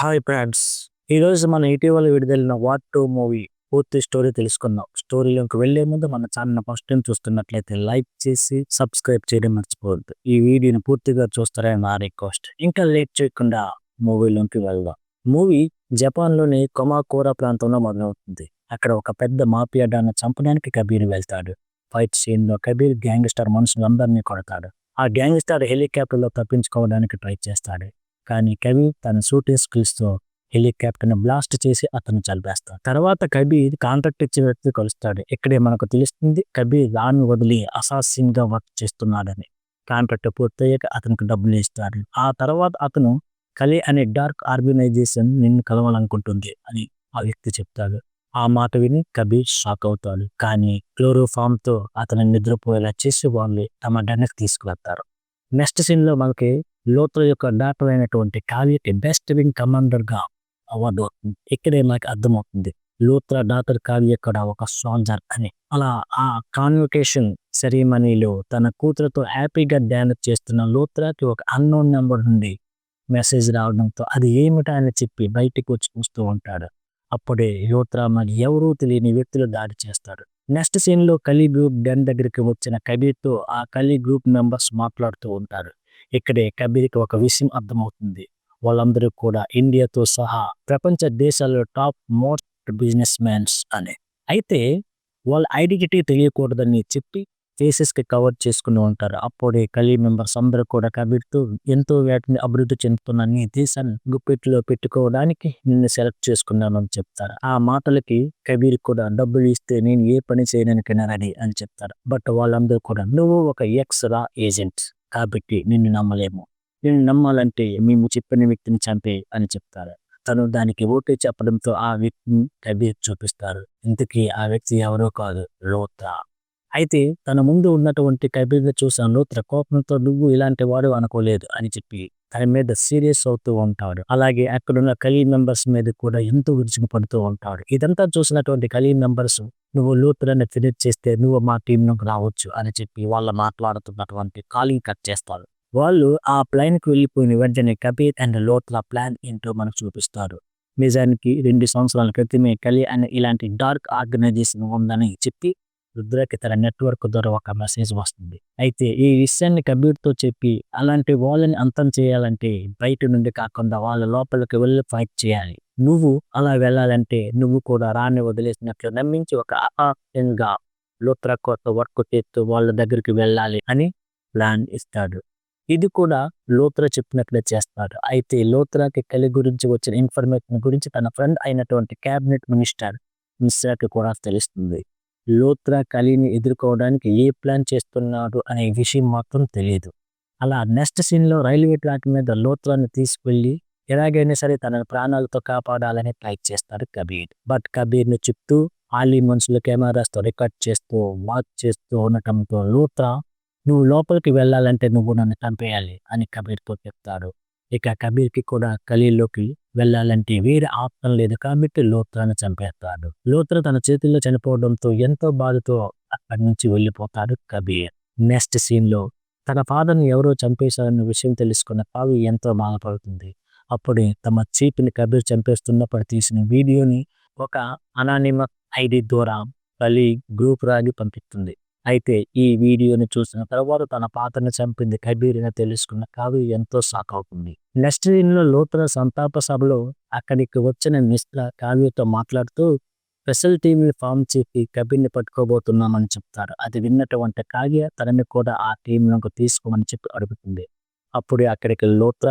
Hi friends ఈరోజు మన ఇటీవల విడుదలైన వాట్ టూ మూవీ పూర్తి స్టోరీ తెలుసుకుందాం. స్టోరీలోకి వెళ్ళే ముందు మన ఛానల్ ఫస్ట్ టైం చూస్తున్నట్లయితే లైక్ చేసి సబ్స్క్రైబ్ చేయడం మర్చిపోవద్దు. ఈ వీడియోని పూర్తిగా చూస్తారని నా రిక్వెస్ట్ ఇంకా లేట్ చేయకుండా మూవీలోకి వెళ్దాం. మూవీ జపాన్లోని కొమాకోరా ప్రాంతంలో మొదలవుతుంది. అక్కడ ఒక పెద్ద మాఫియా డాన్ని చంపడానికి కబీర్ వెళ్తాడు. ఫైట్ సీన్లో కబీర్ గ్యాంగ్స్టర్ మనుషులందరినీ కొడతాడు. ఆ గ్యాంగ్స్టర్ హెలికాప్టర్లో తప్పించుకోవడానికి ట్రై చేస్తాడు. కానీ కవి తన సూటేస్ క్రీస్తో హెలికాప్టర్ని బ్లాస్ట్ చేసి అతను చంపేస్తాడు. తర్వాత కబీర్ కాంట్రాక్ట్ ఇచ్చే వ్యక్తి కలుస్తాడు. ఇక్కడే మనకు తెలుస్తుంది కబీర్ రాని వదిలి అసాసిన్ వర్క్ చేస్తున్నాడని. కాంట్రాక్ట్ పూర్తయ్యాక అతనికి డబ్బులు ఇస్తాడు ఆ తర్వాత అతను కలి అనే డార్క్ ఆర్గనైజేషన్ నిన్ను కలవాలనుకుంటుంది అని ఆ వ్యక్తి చెప్తాడు. ఆ మాట విని కబీర్ షాక్ అవుతాడు. కానీ క్లోరోఫామ్తో అతను నిద్రపోయేలా చేసి వాళ్ళు తమ డెన్కి తీసుకువెళ్తారు నెక్స్ట్ సీన్లో మనకి లోత్ర యొక్క డాక్టర్ అయినటువంటి కావ్యకి బెస్ట్ వింగ్ కమాండర్గా అవార్డు అవుతుంది ఇక్కడే మనకి అర్థమవుతుంది. లూత్ర డాక్టర్ కావ్య కూడా ఒక సోల్జర్ అని. అలా ఆ కాన్వకేషన్ సెరీమనీలో తన కూతురుతో హ్యాపీగా డ్యాన్స్ చేస్తున్న లోత్రాకి ఒక అన్నోన్ నెంబర్ నుండి మెసేజ్ రావడంతో అది ఏమిటా అని చెప్పి బయటికి వచ్చి చూస్తూ ఉంటాడు. అప్పుడే యోత్రా మరి ఎవరూ తెలియని వ్యక్తులు దాడి చేస్తాడు. నెక్స్ట్ సీన్లో కలీ గ్రూప్ డెన్ దగ్గరికి వచ్చిన కబీర్తో ఆ కలీ గ్రూప్ మెంబర్స్ మాట్లాడుతూ ఉంటారు. ఇక్కడే కబీర్కి ఒక విషయం అర్థమవుతుంది. వాళ్ళందరూ కూడా ఇండియాతో సహా ప్రపంచ దేశాల్లో టాప్ మోస్ట్ బిజినెస్ మ్యాన్స్ అని. అయితే వాళ్ళ ఐడెంటిటీ తెలియకూడదని చెప్పి ఫేసెస్కి కవర్ చేసుకుని ఉంటారు. అప్పుడే కలీ మెంబర్స్ అందరూ కూడా కబీర్తో ఎంతో వాటిని అభివృద్ధి చెందుతున్న నీ దేశాన్ని గుప్పెట్లో పెట్టుకోవడానికి నిన్ను సెలెక్ట్ చేసుకున్నానని చెప్తారు. ఆ మాటలకి కబీర్ కూడా డబ్బులు ఇస్తే నేను ఏ పని చేయడానికైనా రెడీ అని చెప్తారు. బట్ వాళ్ళందరూ కూడా నువ్వు ఒక ఎక్స్ రా ఏజెంట్. కాబట్టి నిన్ను నమ్మలేము. నిన్ను నమ్మాలంటే మేము చెప్పిన వ్యక్తిని చంపే అని చెప్తారు. తను దానికి ఓటే చెప్పడంతో ఆ వ్యక్తిని కబీర్ చూపిస్తారు. ఇంతకీ ఆ వ్యక్తి ఎవరో కాదు లోత్రా. అయితే తన ముందు ఉన్నటువంటి కబీర్ని చూసాను లోత్ర కోపంతో నువ్వు ఇలాంటి వాడు అనుకోలేదు అని చెప్పి దాని మీద సీరియస్ అవుతూ ఉంటాడు అలాగే అక్కడున్న కలీ మెంబర్స్ మీద కూడా ఎంతో విరుచుకు పడుతూ ఉంటాడు ఇదంతా చూసినటువంటి కలీ మెంబర్స్ నువ్వు లూత్రాన్ని ఫినిష్ చేస్తే నువ్వు మా టీంలోకి రావచ్చు అని చెప్పి వాళ్ళ మాట్లాడుతున్నటువంటి కాలింగ్ కట్ చేస్తారు. వాళ్ళు ఆ ప్లాన్కి వెళ్ళిపోయిన వెంటనే కబీర్ అండ్ లోతుల ప్లాన్ ఏంటో మనకు చూపిస్తారు. నిజానికి రెండు సంవత్సరాల క్రితమే కలి అనే ఇలాంటి డార్క్ ఆర్గనైజేషన్ ఉందని చెప్పి రుద్రకి తన నెట్వర్క్ ద్వారా ఒక మెసేజ్ వస్తుంది. అయితే ఈ విషయాన్ని కబీర్తో చెప్పి అలాంటి వాళ్ళని అంతం చేయాలంటే బయట నుండి కాకుండా వాళ్ళ లోపలికి వెళ్ళి ఫైట్ చేయాలి. నువ్వు అలా వెళ్ళాలంటే నువ్వు కూడా రాని వదిలేసినట్లు నమ్మించి ఒక గా లోత్ర కొత్త వర్క్ చేస్తూ వాళ్ళ దగ్గరికి వెళ్ళాలి అని ప్లాన్ ఇస్తాడు. ఇది కూడా లోత్ర చెప్పినట్లే చేస్తాడు. అయితే లోత్రాకి కలి గురించి వచ్చిన ఇన్ఫర్మేషన్ గురించి తన ఫ్రెండ్ అయినటువంటి క్యాబినెట్ మినిస్టర్ మిశ్రాకి కూడా తెలుస్తుంది. లోత్రా కలిని ఎదుర్కోవడానికి ఏ ప్లాన్ చేస్తున్నాడు అనే విషయం మాత్రం తెలియదు అలా నెక్స్ట్ సీన్లో రైల్వే ట్రాక్ మీద లోత్రాని తీసుకెళ్ళి ఎలాగైనా సరే తన ప్రాణాలతో కాపాడాలని ట్రై చేస్తాడు కబీర్. బట్ కబీర్ను చుట్టూ ఆలీ మనుషులు కెమెరాస్తో రికార్డ్ చేస్తూ వాచ్ చేస్తూ ఉండటంతో లోత్రా నువ్వు లోపలికి వెళ్ళాలంటే నువ్వు నన్ను చంపేయాలి అని కబీర్తో చెప్తాడు ఇక కబీర్కి కూడా కలిలోకి వెళ్ళాలంటే వేరే ఆప్షన్ లేదు కాబట్టి లోత్రాను చంపేస్తాడు. లోత్ర తన చేతుల్లో చనిపోవడంతో ఎంతో బాధతో అక్కడి నుంచి వెళ్ళిపోతాడు కబీర్. నెక్స్ట్ సీన్లో తన ఫాదర్ని ఎవరో చంపేశారన్న విషయం తెలుసుకున్న కావి ఎంతో బాధపడుతుంది. అప్పుడే తమ చీపిని కబీర్ చంపేస్తున్నప్పుడు తీసిన వీడియోని ఒక అనానిమ ఐడి ద్వారా కలి గ్రూప్ రాగి పంపిస్తుంది. అయితే ఈ వీడియోని చూసిన తర్వాత తన పాత్రను చంపింది కబీర్ అని తెలుసుకున్న కావి ఎంతో షాక్ అవుతుంది నెక్స్ట్ దీనిలో లోతుల సంతాప సభలో అక్కడికి వచ్చిన మిస్టర్ కావ్యతో మాట్లాడుతూ స్పెషల్ టీంని ఫామ్ చేసి కబీర్ని పట్టుకోబోతున్నామని చెప్తారు. అది విన్నటువంటి కావ్య తనని కూడా ఆ టీంలోకి తీసుకోమని చెప్పి అడుగుతుంది. అప్పుడు అక్కడికి లోత్ర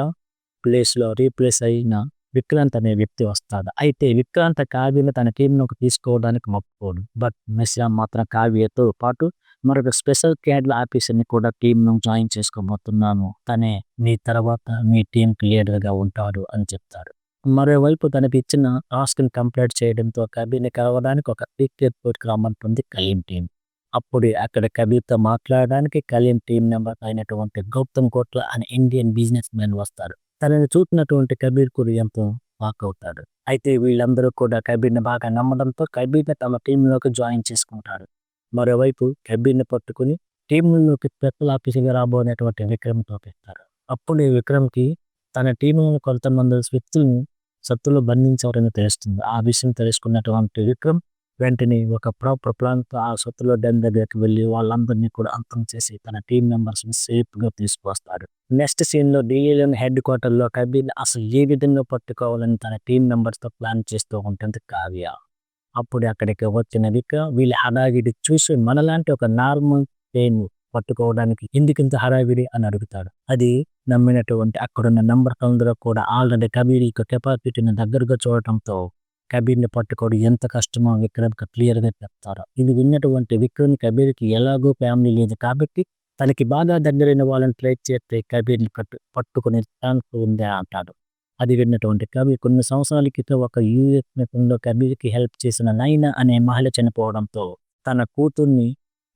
ప్లేస్లో రీప్లేస్ అయిన విక్రాంత్ అనే వ్యక్తి వస్తాడు. అయితే విక్రాంత్ కావ్యను తన టీంలోకి తీసుకోవడానికి మొక్కుకోడు. బట్ మెస్రామ్ మాత్రం కావ్యతో పాటు మరొక స్పెషల్ క్యాడ్ల ఆఫీసర్ని కూడా టీంను జాయిన్ చేసుకోబోతున్నాను. తనే మీ తర్వాత మీ టీంకి లీడర్గా ఉంటాడు అని చెప్తాడు. మరోవైపు తనకి ఇచ్చిన టాస్క్ని కంప్లీట్ చేయడంతో కబీర్ని కలవడానికి ఒక క్రికెట్ పోర్ట్కి రమ్మంటుంది కలీం టీం అప్పుడు అక్కడ కబీర్తో మాట్లాడడానికి కలీం టీం నెంబర్ అయినటువంటి గౌతమ్ కోట్ల అనే ఇండియన్ బిజినెస్ మ్యాన్ వస్తారు. తనని చూసినటువంటి కబీర్ కూడా ఎంతో వాక్ అవుతాడు అయితే వీళ్ళందరూ కూడా కబీర్ని బాగా నమ్మడంతో కబీర్ని తమ టీంలోకి జాయిన్ చేసుకుంటారు మరోవైపు కబీర్ని పట్టుకుని టీంలోకి స్పెషల్ ఆఫీసర్గా రాబోనేటువంటి విక్రమ్ తోపిస్తారు అప్పుడు ఈ విక్రమ్కి తన టీంలోని కొంతమంది వ్యక్తులను సత్తులో బంధించవరని తెలుస్తుంది. ఆ విషయం తెలుసుకున్నటువంటి విక్రమ్ వెంటనే ఒక ప్రాపర్ ప్లాన్తో ఆ సొత్తులో డెన్ దగ్గరికి వెళ్ళి వాళ్ళందరినీ కూడా అంతం చేసి తన టీం మెంబర్స్ని ని సేఫ్గా తీసుకొస్తాడు నెక్స్ట్ సీన్లో ఢిల్లీలోని హెడ్ క్వార్టర్లో కబీర్ అసలు ఏ విధంగా పట్టుకోవాలని తన టీం మెంబర్స్తో ప్లాన్ చేస్తూ ఉంటుంది కావ్య. అప్పుడు అక్కడికి వచ్చిన విక వీళ్ళ హడావిడి చూసి మనలాంటి ఒక నార్మల్ పెయిన్ పట్టుకోవడానికి ఎందుకింత హడావిడి అని అడుగుతాడు. అది నమ్మినటువంటి అక్కడున్న నంబర్ అందరూ కూడా ఆల్రెడీ కబీర్ యొక్క కెపాసిటీని దగ్గరగా చూడటంతో కబీర్ని పట్టుకోవడం ఎంత కష్టమో విక్రమ్కి క్లియర్గా చెప్తారు. ఇది విన్నటువంటి విక్రమ్ కబీర్కి ఎలాగో ఫ్యామిలీ లేదు కాబట్టి తనకి బాగా దగ్గరైన వాళ్ళని ట్రై చేస్తే కబీర్ని పట్టు పట్టుకునే ఛాన్స్ ఉంది అంటాడు. అది విన్నటువంటి కబీర్ కొన్ని సంవత్సరాల క్రితం ఒక యూఎస్ మిషన్లో కబీర్కి హెల్ప్ చేసిన నైనా అనే మహిళ చనిపోవడంతో తన కూతుర్ని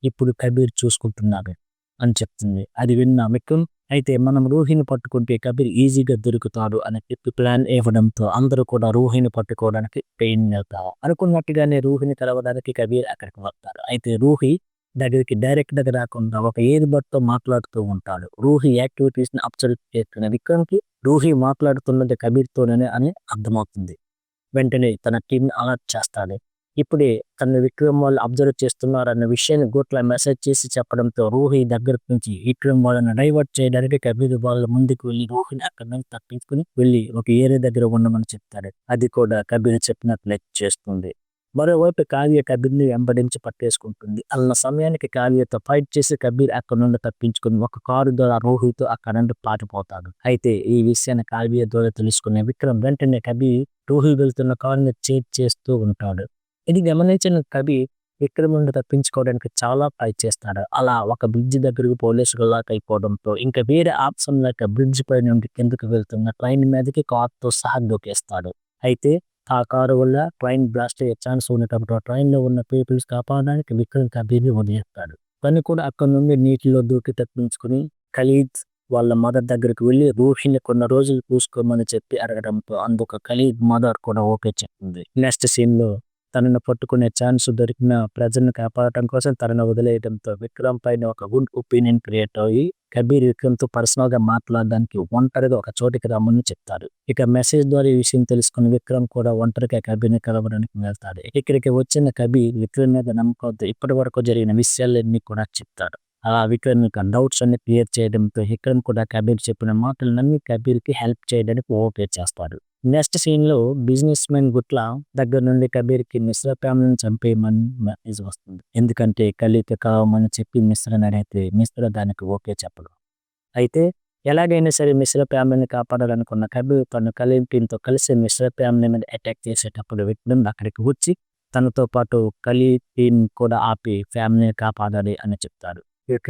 ఇప్పుడు కబీర్ చూసుకుంటున్నాడు అని చెప్తుంది. అది విన్న విక్రమ్ అయితే మనం రూహిని పట్టుకుంటే కబీర్ ఈజీగా దొరుకుతాడు అని చెప్పి ప్లాన్ ఇవ్వడంతో అందరూ కూడా రూహిని పట్టుకోవడానికి పెయిన్ వెళ్తారు అనుకున్నట్టుగానే రూహిని కలవడానికి కబీర్ అక్కడికి వస్తారు అయితే రూహి దగ్గరికి డైరెక్ట్ దగ్గర రాకుండా ఒక ఏది బట్తో మాట్లాడుతూ ఉంటాడు. రూహి యాక్టివిటీస్ని అబ్జర్వ్ చేస్తున్న విక్రమ్కి రూహి మాట్లాడుతున్నది కబీర్తోనే అని అర్థమవుతుంది. వెంటనే తన టీం అలర్ట్ చేస్తాడు. ఇప్పుడే తన విక్రమ్ వాళ్ళు అబ్జర్వ్ చేస్తున్నారు అన్న విషయాన్ని గోట్ల మెసేజ్ చేసి చెప్పడంతో రోహి దగ్గర నుంచి విక్రమ్ వాళ్ళని డైవర్ట్ చేయడానికి కబీర్ వాళ్ళ ముందుకు వెళ్ళి రూహిని అక్కడ నుంచి తప్పించుకుని వెళ్ళి ఒక ఏరియా దగ్గర ఉండమని చెప్తాడు. అది కూడా కబీర్ చెప్పినట్లు చేస్తుంది. మరోవైపు కావ్య కబీర్ని వెంబడించి పట్టేసుకుంటుంది. అన్న సమయానికి కావ్యతో ఫైట్ చేసి కబీర్ అక్కడ నుండి తప్పించుకుని ఒక కారు ద్వారా రోహితో అక్కడ నుండి పారిపోతాడు. అయితే ఈ విషయాన్ని కావ్య ద్వారా తెలుసుకునే విక్రమ్ వెంటనే కబీర్ రోహి వెళ్తున్న కారుని చేజ్ చేస్తూ ఉంటాడు. ఇది గమనించిన కవి విక్రమ్ నుండి తప్పించుకోవడానికి చాలా ట్రై చేస్తాడు అలా ఒక బ్రిడ్జ్ దగ్గరకు పోలీసులు లాక్ అయిపోవడంతో ఇంకా వేరే ఆప్షన్ లేక బ్రిడ్జ్ పై నుండి కిందకు వెళ్తున్న ట్రైన్ మీదకి కార్తో సహా దూకేస్తాడు. అయితే ఆ కారు వల్ల ట్రైన్ బ్లాస్ట్ అయ్యే ఛాన్స్ ఉండటంతో ట్రైన్లో ఉన్న పీపుల్స్ కాపాడడానికి విక్రమ్ కబీర్ని వదిలేస్తాడు. తను కూడా అక్కడ నుండి నీటిలో దూకి తప్పించుకుని ఖలీద్ వాళ్ళ మదర్ దగ్గరికి వెళ్ళి రూహిని కొన్ని రోజులు చూసుకోమని చెప్పి అడగడంతో అందుకు ఖలీద్ మదర్ కూడా ఓకే చెప్తుంది నెక్స్ట్ సీన్లో తనను పట్టుకునే ఛాన్స్ దొరికిన ప్రజలను కాపాడటం కోసం తనను వదిలేయడంతో విక్రమ్ పైన ఒక గుడ్ ఒపీనియన్ క్రియేట్ అయ్యి కబీర్ విక్రమ్తో పర్సనల్గా మాట్లాడడానికి ఒంటరిగా ఒక చోటికి రమ్మని చెప్తారు ఇక మెసేజ్ ద్వారా ఈ విషయం తెలుసుకుని విక్రమ్ కూడా ఒంటరిగా కబీర్ని కలవడానికి వెళ్తాడు. ఇక్కడికి వచ్చిన కబీర్ విక్రమ్ మీద నమ్మకంతో ఇప్పటి వరకు జరిగిన విషయాలన్నీ కూడా చెప్తాడు. అలా విక్రమ్ డౌట్స్ అన్ని క్లియర్ చేయడంతో విక్రమ్ కూడా కబీర్ చెప్పిన మాటలు నమ్మి కబీర్కి హెల్ప్ చేయడానికి ఓకే చేస్తాడు. నెక్స్ట్ సీన్లో బిజినెస్ మెన్ గుట్ల దగ్గర నుండి కబీర్కి మిశ్రా ఫ్యామిలీని చంపేయమని మెసేజ్ వస్తుంది. ఎందుకంటే కలికి కావమని చెప్పి మిశ్రని అడిగితే మిశ్ర దానికి ఓకే చెప్పడు. అయితే ఎలాగైనా సరే మిశ్ర ఫ్యామిలీని కాపాడాలనుకున్న కబీర్ తన కలీం టీంతో కలిసి మిశ్ర ఫ్యామిలీ మీద అటాక్ చేసేటప్పుడు విక్రమ్ అక్కడికి వచ్చి తనతో పాటు కలీ టీం కూడా ఆపి ఫ్యామిలీని కాపాడాలి అని చెప్తారు ఇక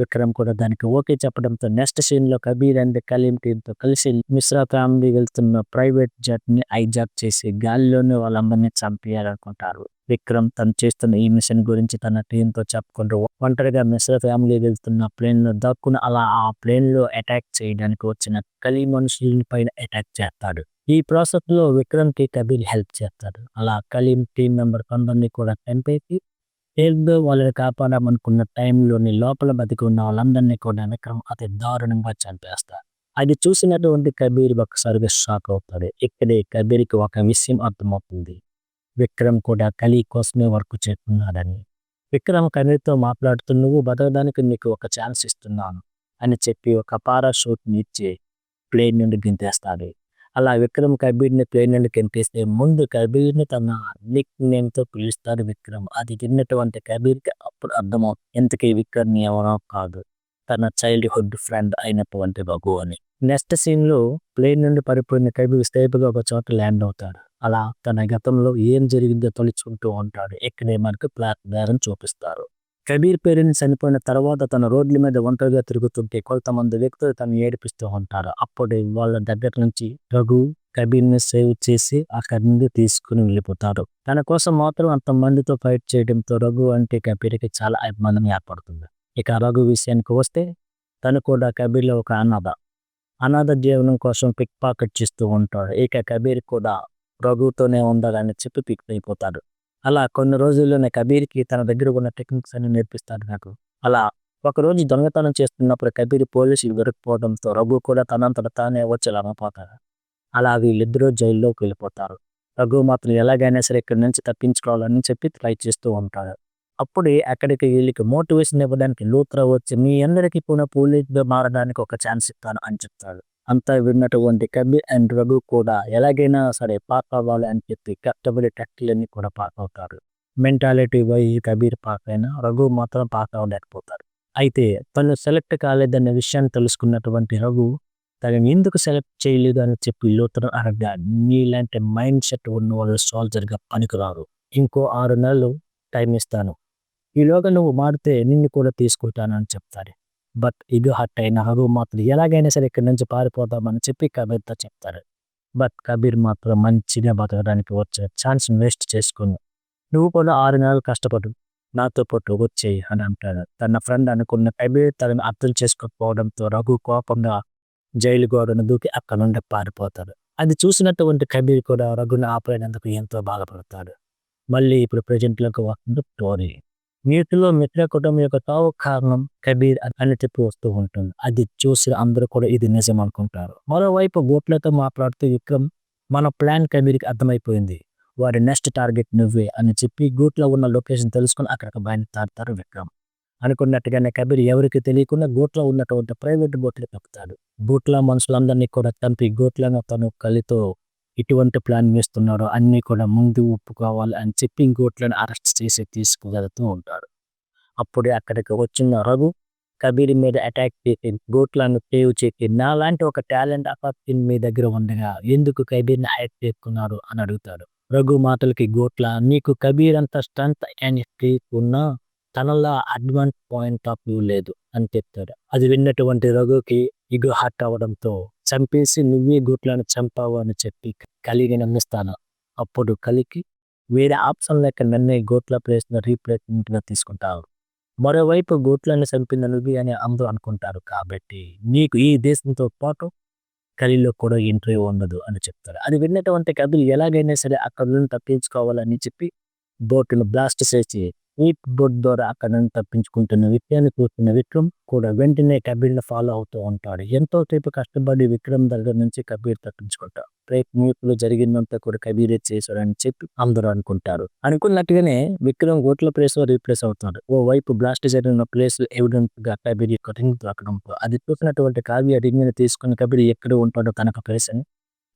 విక్రమ్ కూడా దానికి ఓకే చెప్పడంతో నెక్స్ట్ సీన్లో కబీర్ అండ్ కలీం టీంతో తో కలిసి మిశ్రా ఫ్యామిలీ వెళ్తున్న ప్రైవేట్ జెట్ని హైజాక్ చేసి గాలిలోనే వాళ్ళందరినీ చంపేయాలనుకుంటారు. విక్రమ్ తను చేస్తున్న ఈ మిషన్ గురించి తన టీం తో చెప్పుకుంటూ ఒంటరిగా మిశ్రా ఫ్యామిలీ వెళ్తున్న ప్లేన్లో దక్కున అలా ఆ ప్లేన్లో అటాక్ చేయడానికి వచ్చిన కలీ మనుషుల పైన అటాక్ చేస్తాడు. ఈ ప్రాసెస్లో విక్రమ్కి కబీర్ హెల్ప్ చేస్తాడు. అలా కలీం టీం మెంబర్ కొందరిని కూడా చంపేసి పేరుతో వాళ్ళని కాపాడామనుకున్న టైంలోని లోపల బతికి ఉన్న వాళ్ళందరినీ కూడా విక్రమ్ అతి దారుణంగా చంపేస్తారు అది చూసినటువంటి కబీర్ ఒకసారిగా షాక్ అవుతాడు. ఇక్కడే కబీర్కి ఒక విషయం అర్థమవుతుంది. విక్రమ్ కూడా కలి కోసమే వర్క్ చేస్తున్నాడని. విక్రమ్ కబీర్తో మాట్లాడుతూ నువ్వు బతకడానికి నీకు ఒక ఛాన్స్ ఇస్తున్నాను అని చెప్పి ఒక పారాషూట్ని ఇచ్చి ప్లేన్ నుండి గింతేస్తాడు. అలా విక్రమ్ కబీర్ని ప్లేన్ నుండి గింతేస్తే ముందు కబీర్ని తన నిక్ నేమ్తో పిలుస్తాడు విక్రమ్. అది తిన్నటువంటి కబీర్కి అప్పుడు అర్థమవుతుంది ఇంతకి విక్రమ్ ఎవరో కాదు. తన చైల్డ్హుడ్ ఫ్రెండ్ అయినటువంటి రఘు అని. నెక్స్ట్ సీన్లో ప్లేన్ నుండి పడిపోయిన కబీర్ స్టేపుగా ఒక చోట ల్యాండ్ అవుతాడు. అలా తన గతంలో ఏం జరిగిందో తలుచుకుంటూ ఉంటాడు. ఇక్కడే మనకు ప్లాట్ బేరం చూపిస్తారు. కబీర్ పేరుని చనిపోయిన తర్వాత తన రోడ్ల మీద ఒంటరిగా తిరుగుతుంటే కొంతమంది వ్యక్తులు తను ఏడిపిస్తూ ఉంటారు. అప్పుడు వాళ్ళ దగ్గర నుంచి రఘు కబీర్ని సేవ్ చేసి అక్కడి నుండి తీసుకుని వెళ్ళిపోతారు. తన కోసం మాత్రం అంతమందితో ఫైట్ చేయడంతో రఘు అంటే కబీర్కి చాలా అభిమానం ఏర్పడుతుంది. ఇక రఘు విషయానికి వస్తే తను కూడా కబీర్లో ఒక అనాథ అనాథ జీవనం కోసం పిక్ పాకెట్ చేస్తూ ఉంటాడు. ఇక కబీర్ కూడా రఘుతోనే ఉండాలని చెప్పి పిక్ అయిపోతాడు. అలా కొన్ని రోజుల్లోనే కబీర్కి తన దగ్గర ఉన్న టెక్నిక్స్ అన్ని నేర్పిస్తాడు నాకు. అలా ఒకరోజు దొంగతనం చేస్తున్నప్పుడు కబీర్ పోలీసులు దొరికిపోవడంతో రఘు కూడా తనంతట తానే వచ్చి అలా వీళ్ళిద్దరూ జైల్లోకి వెళ్ళిపోతారు. రఘు మాత్రం ఎలాగైనా సరే ఇక్కడి నుంచి తప్పించుకోవాలని చెప్పి ట్రై చేస్తూ ఉంటాడు. అప్పుడే అక్కడికి వీళ్ళకి మోటివేషన్ ఇవ్వడానికి లూత్రా వచ్చి మీ అందరికీ కూడా పోలీసుగా మారడానికి ఒక ఛాన్స్ ఇస్తాను అని చెప్తాడు. అంతా విన్నటువంటి కబీర్ అండ్ రఘు కూడా ఎలాగైనా సరే పాస్ అవ్వాలి అని చెప్పి కష్టపడి టెక్ట్లన్నీ కూడా పాస్ అవుతారు. మెంటాలిటీ వై కబీర్ పాస్ అయినా రఘు మాత్రం పాస్ అవ్వలేకపోతారు. అయితే తను సెలెక్ట్ కాలేదన్న విషయాన్ని తెలుసుకున్నటువంటి రఘు తనని ఎందుకు సెలెక్ట్ చేయలేదు అని చెప్పి లోతున అరగా నీలాంటి మైండ్ సెట్ ఉన్న వాళ్ళు సోల్జర్గా పనికిరారు. ఇంకో ఆరు నెలలు టైం ఇస్తాను. ఈలోగా నువ్వు మారితే నిన్ను కూడా తీసుకుంటానని చెప్తాడు బట్ ఇది హట్ అయిన రఘు మాత్రం ఎలాగైనా సరే ఇక్కడి నుంచి పారిపోదామని చెప్పి కబీర్తో చెప్తారు. బట్ కబీర్ మాత్రం మంచిగా బతకడానికి వచ్చే ఛాన్స్ వేస్ట్ చేసుకుని నువ్వు కూడా ఆరు నెలలు కష్టపడు నాతో పాటు వచ్చేయి అని అంటాడు. తన ఫ్రెండ్ అనుకున్న కబీర్ తనను అర్థం చేసుకోకపోవడంతో రఘు కోపంగా జైలు గోడను దూకి అక్కడ నుండి పారిపోతాడు. అది చూసినటువంటి కబీర్ కూడా రఘుని ఆపలేనందుకు ఎంతో బాధపడతాడు. మళ్ళీ ఇప్పుడు ప్రజెంట్లోకి వస్తుంది స్టోరీ. నీటిలో మిత్ర కుటుంబం యొక్క తావు కారణం కబీర్ అని చెప్పి వస్తూ ఉంటుంది. అది చూసి అందరూ కూడా ఇది నిజం అనుకుంటారు. మరోవైపు గోట్లతో మాట్లాడుతూ విక్రమ్ మన ప్లాన్ కబీర్కి అర్థమైపోయింది. వారి నెక్స్ట్ టార్గెట్ నువ్వే అని చెప్పి గూట్లో ఉన్న లొకేషన్ తెలుసుకుని అక్కడికి బయలుదేరుతారు విక్రమ్. అనుకున్నట్టుగానే కబీర్ ఎవరికి తెలియకుండా గూట్లో ఉన్నటువంటి ప్రైవేట్ బోట్లు తప్పుతాడు బూట్ల మనుషులందరినీ కూడా చంపి గూట్లను తను కలితో ఇటువంటి ప్లాన్ వేస్తున్నారో అన్నీ కూడా ముందు ఒప్పుకోవాలి అని చెప్పి ఇంకోట్లను అరెస్ట్ చేసి తీసుకువెళ్తూ ఉంటాడు అప్పుడే అక్కడికి వచ్చిన రఘు కబీర్ మీద అటాక్ చేసి గోట్లను సేవ్ చేసి నాలాంటి ఒక టాలెంట్ అపార్టిన్ మీ దగ్గర ఉండగా ఎందుకు కబీర్ని హైట్ చేసుకున్నారు అని అడుగుతాడు రఘు మాటలకి గోట్ల నీకు కబీర్ అంత స్ట్రెంత్ అండ్ స్ట్రీట్ ఉన్నా తనలా అడ్వాన్స్ పాయింట్ ఆఫ్ వ్యూ లేదు అని చెప్తాడు అది విన్నటువంటి రఘుకి ఇగు హార్ట్ అవ్వడంతో చంపేసి నువ్వే గోట్లను చంపావు అని చెప్పి కలిగి నమ్మిస్తాను అప్పుడు కలికి వేరే ఆప్షన్ లేక నన్నే గోట్ల ప్లేస్ను రీప్లేస్మెంట్గా తీసుకుంటావు. మరోవైపు గోట్లను చంపిన నువ్వు అని అందరూ అనుకుంటారు కాబట్టి నీకు ఈ దేశంతో పాటు కలిలో కూడా ఎంట్రీ ఉండదు అని చెప్తారు. అది విన్నటువంటి కథలు ఎలాగైనా సరే అక్కడ నుండి తప్పించుకోవాలని చెప్పి బోట్ను బ్లాస్ట్ చేసి ఈ బోర్డ్ ద్వారా అక్కడ నుండి తప్పించుకుంటున్న విషయాన్ని చూస్తున్న విక్రమ్ కూడా వెంటనే కబీర్ని ఫాలో అవుతూ ఉంటాడు. ఎంతో సేపు కష్టపడి విక్రమ్ దగ్గర నుంచి కబీర్ తప్పించుకుంటాడు. బ్రేక్ న్యూస్లో జరిగిందంతా కూడా కబీరే చేశాడని చెప్పి అందరూ అనుకుంటారు. అనుకున్నట్టుగానే విక్రమ్ గోట్ల ప్లేస్లో రీప్లేస్ అవుతాడు. ఓ వైపు బ్లాస్ట్ జరిగిన ప్లేస్ ఎవిడెన్స్గా కబీర్ యొక్క రింగ్ దొరకడంతో అది చూసినటువంటి కావ్య రింగ్ని తీసుకుని కబీర్ ఎక్కడ ఉంటాడో తనకు ప్లేస్ అని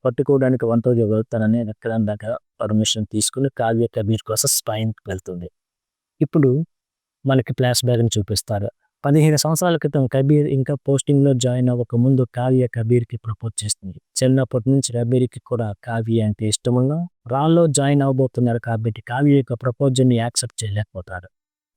పట్టుకోవడానికి వంటోజు వెళ్తానని విక్రమ్ దగ్గర పర్మిషన్ తీసుకుని కావ్య కబీర్ కోసం స్పైన్కి వెళ్తుంది. ఇప్పుడు మనకి ఫ్లాష్ బ్యాక్ని చూపిస్తారు. పదిహేను సంవత్సరాల క్రితం కబీర్ ఇంకా పోస్టింగ్లో జాయిన్ అవ్వక ముందు కావ్య కబీర్కి ప్రపోజ్ చేస్తుంది చిన్నప్పటి నుంచి కబీర్కి కూడా కావ్య అంటే ఇష్టమున్నా రాల్లో జాయిన్ అవ్వబోతున్నారు కాబట్టి కావ్య యొక్క ప్రపోజల్ని యాక్సెప్ట్ చేయలేకపోతారు.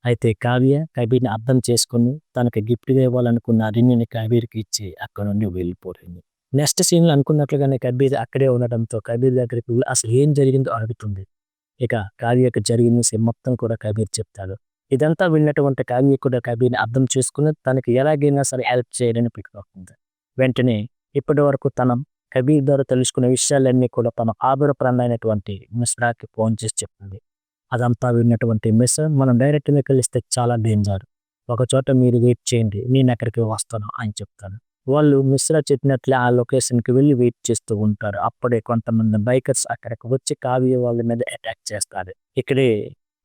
అయితే కావ్య కబీర్ని అర్థం చేసుకుని తనకి గిఫ్ట్గా ఇవ్వాలనుకున్న రింగ్ని కబీర్కి ఇచ్చి అక్కడ నుండి వెళ్ళిపోతుంది నెక్స్ట్ సీన్లో అనుకున్నట్లుగానే కబీర్ అక్కడే ఉండడంతో కబీర్ దగ్గరికి అసలు ఏం జరిగిందో అడుగుతుంది. ఇక కావ్యకు జరిగిన విషయం మొత్తం కూడా కబీర్ చెప్తాడు. ఇదంతా విన్నటువంటి కావ్య కూడా కబీర్ని అర్థం చేసుకుని తనకి ఎలాగైనా సరే హెల్ప్ చేయాలని పెట్టుకుంటుంది వెంటనే ఇప్పటి వరకు తన కబీర్ ద్వారా తెలుసుకున్న విషయాలన్నీ కూడా తన ఆదరప్రాయమైనటువంటి మిశ్రాకి ఫోన్ చేసి చెప్తుంది అదంతా విన్నటువంటి మిస్ మనం డైరెక్ట్గా కలిస్తే చాలా డేంజర్. ఒక చోట మీరు వెయిట్ చేయండి నేను అక్కడికి వస్తాను అని చెప్తాను వాళ్ళు మిశ్రా చెప్పినట్లే ఆ లొకేషన్కి వెళ్ళి వెయిట్ చేస్తూ ఉంటారు. అప్పుడే కొంతమంది బైకర్స్ అక్కడికి వచ్చి కావ్య వాళ్ళ మీద అటాక్ చేస్తారు. ఇక్కడే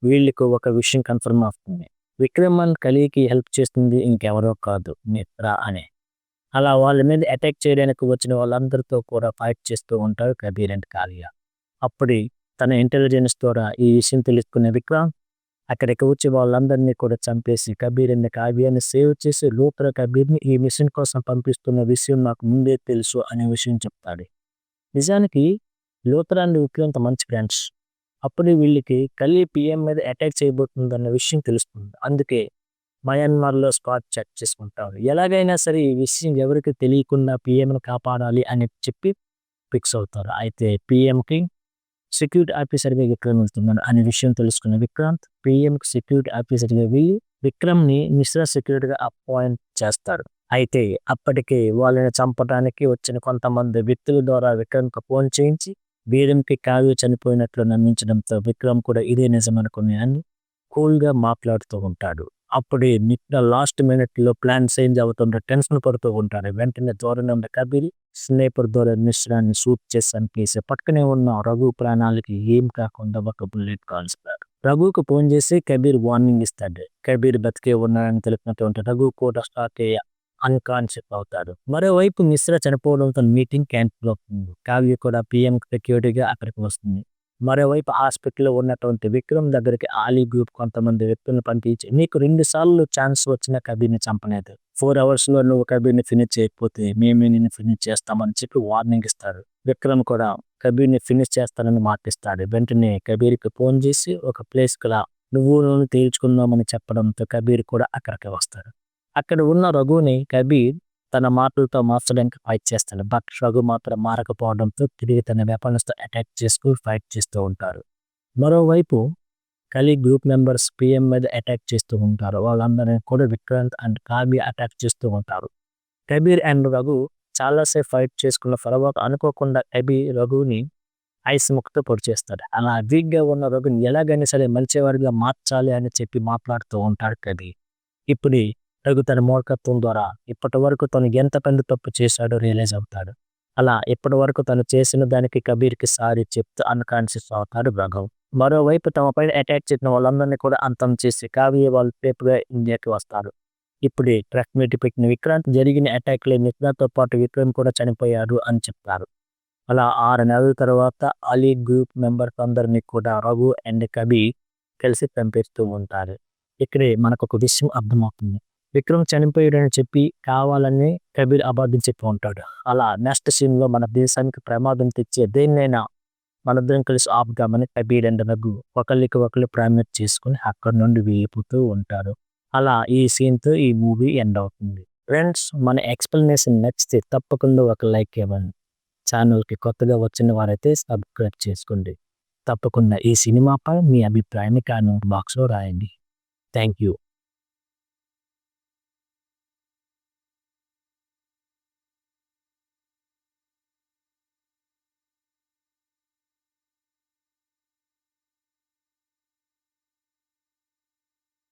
వీళ్ళకు ఒక విషయం కన్ఫర్మ్ అవుతుంది. విక్రమన్ కలికి హెల్ప్ చేస్తుంది ఇంకెవరో కాదు మిత్ర అనే. అలా వాళ్ళ మీద అటాక్ చేయడానికి వచ్చిన వాళ్ళందరితో కూడా ఫైట్ చేస్తూ ఉంటారు కబీర్ అండ్ కావ్య. అప్పుడే తన ఇంటెలిజెన్స్ ద్వారా ఈ విషయం తెలుసుకునే విక్రమ్ అక్కడికి వచ్చి వాళ్ళందరినీ కూడా చంపేసి కబీర్ అనే కావ్యాన్ని సేవ్ చేసి లూత్ర కబీర్ని ఈ మిషన్ కోసం పంపిస్తున్న విషయం నాకు ముందే తెలుసు అనే విషయం చెప్తాడు. నిజానికి లూత్ర అండ్ విక్రమ్ మంచి ఫ్రెండ్స్. అప్పుడు వీళ్ళకి కలి పిఎం మీద అటాక్ చేయబోతుందన్న విషయం తెలుస్తుంది. అందుకే మయన్మార్లో స్పాట్ చెక్ చేసుకుంటారు. ఎలాగైనా సరే ఈ విషయం ఎవరికి తెలియకుండా పిఎంను కాపాడాలి అని చెప్పి ఫిక్స్ అవుతారు. అయితే పిఎంకి సెక్యూరిటీ ఆఫీసర్గా విక్రమ్ వెళ్తున్నాడు అనే విషయం తెలుసుకున్న విక్రాంత్ పిఎంకి సెక్యూరిటీ ఆఫీసర్గా వెళ్ళి విక్రమ్ని మిశ్రా సెక్యూరిటీగా అపాయింట్ చేస్తారు. అయితే అప్పటికే వాళ్ళని చంపడానికి వచ్చిన కొంతమంది వ్యక్తుల ద్వారా విక్రమ్కి ఫోన్ చేయించి వీరంకి కావ్య చనిపోయినట్లు నమ్మించడంతో విక్రమ్ కూడా ఇదే నిజం అని కూల్గా మాట్లాడుతూ ఉంటాడు. అప్పుడే నిన్న లాస్ట్ మినిట్లో ప్లాన్ చేంజ్ అవుతుంటే టెన్షన్ పడుతూ ఉంటారు. వెంటనే దూరంగా ఉన్న కబీర్ స్నేపర్ ద్వారా మిశ్రాన్ని షూట్ చేసి చంపేసి పక్కనే ఉన్న రఘు ప్రాణాలకి ఏం కాకుండా ఒక బుల్లెట్ కాల్స్తారు రఘుకు ఫోన్ చేసి కబీర్ వార్నింగ్ ఇస్తాడు. కబీర్ బతికే ఉన్నాడని తెలిపినటువంటి రఘు కూడా స్టార్ట్ అయ్యా అన్కాన్షియస్ అవుతాడు. మరోవైపు మిశ్రా చనిపోవడంతో మీటింగ్ క్యాన్సిల్ అవుతుంది. కావ్య కూడా పిఎం సెక్యూరిటీగా అక్కడికి వస్తుంది. మరోవైపు హాస్పిటల్లో ఉన్నటువంటి విక్రమ్ దగ్గరికి ఆలీ గ్రూప్ కొంతమంది వ్యక్తులను పంపించి నీకు రెండు సార్లు ఛాన్స్ వచ్చిన కబీర్ని చంపలేదు. ఫోర్ అవర్స్లో నువ్వు కబీర్ని ఫినిష్ చేయకపోతే మేమే నిన్ను ఫినిష్ చేస్తామని చెప్పి వార్నింగ్ ఇస్తారు. విక్రమ్ కూడా కబీర్ని ఫినిష్ చేస్తానని మాటిస్తాడు. వెంటనే కబీర్కి ఫోన్ చేసి ఒక ప్లేస్కి రా. నువ్వు నువ్వు తేల్చుకుందామని చెప్పడంతో కబీర్ కూడా అక్కడికి వస్తాడు. అక్కడ ఉన్న రఘుని కబీర్ తన మాటలతో మార్చడానికి ఫైట్ చేస్తాడు. బట్ రఘు మాత్రం మారకపోవడంతో తిరిగి తన వెపన్స్తో అటాక్ చేస్తూ ఫైట్ చేస్తూ ఉంటారు. మరోవైపు కలి గ్రూప్ మెంబర్స్ పిఎం మీద అటాక్ చేస్తూ ఉంటారు. వాళ్ళందరినీ కూడా విక్రాంత్ అండ్ కాబీ అటాక్ చేస్తూ ఉంటారు. కబీర్ అండ్ రఘు చాలాసేపు ఫైట్ చేసుకున్న తర్వాత అనుకోకుండా కబీర్ రఘుని ఐస్ ముక్తో పొడి చేస్తాడు. అలా వీక్గా ఉన్న రఘుని ఎలాగైనా సరే మంచివాడిగా మార్చాలి అని చెప్పి మాట్లాడుతూ ఉంటాడు కబీర్. ఇప్పుడు తగు తన మూర్ఖత్వం ద్వారా ఇప్పటి వరకు తను ఎంత పెద్ద తప్పు చేశాడో రియలైజ్ అవుతాడు. అలా ఇప్పటి వరకు తను చేసిన దానికి కబీర్కి సారీ చెప్తూ అన్కాన్షియస్ అవుతాడు రఘు మరోవైపు తమ పైన అటాక్ చేసిన వాళ్ళందరినీ కూడా అంతం చేసి కావ్య వాళ్ళు పేపుగా ఇండియాకి వస్తారు. ఇప్పుడే ట్రక్ మీట్ పెట్టిన విక్రాంత్ జరిగిన అటాక్లో నిత్నాతో పాటు విక్రమ్ కూడా చనిపోయారు అని చెప్తారు. అలా ఆరు నెలల తర్వాత అలీ గ్రూప్ మెంబర్స్ అందరినీ కూడా రఘు అండ్ కబీర్ కలిసి పంపిస్తూ ఉంటారు. ఇక్కడే మనకు ఒక విషయం అర్థమవుతుంది. విక్రమ్ చనిపోయాడని చెప్పి కావాలని కబీర్ అబద్ధం చెప్పి ఉంటాడు. అలా నెక్స్ట్ సీన్లో మన దేశానికి ప్రమాదం తెచ్చే దేన్నైనా మనందరం కలిసి ఆపుదామని కబీర్ అండ్ నగ్గు ఒకరికి ఒకరు ప్రామిట్ చేసుకుని అక్కడి నుండి వేపుతూ ఉంటారు. అలా ఈ సీన్తో ఈ మూవీ ఎండ్ అవుతుంది. ఫ్రెండ్స్ మన ఎక్స్ప్లెనేషన్ నచ్చితే తప్పకుండా ఒక లైక్ ఇవ్వండి. ఛానల్కి కొత్తగా వచ్చిన వారైతే సబ్స్క్రైబ్ చేసుకోండి. తప్పకుండా ఈ సినిమాపై మీ అభిప్రాయాన్ని కాను బాక్స్లో రాయండి. Thank you.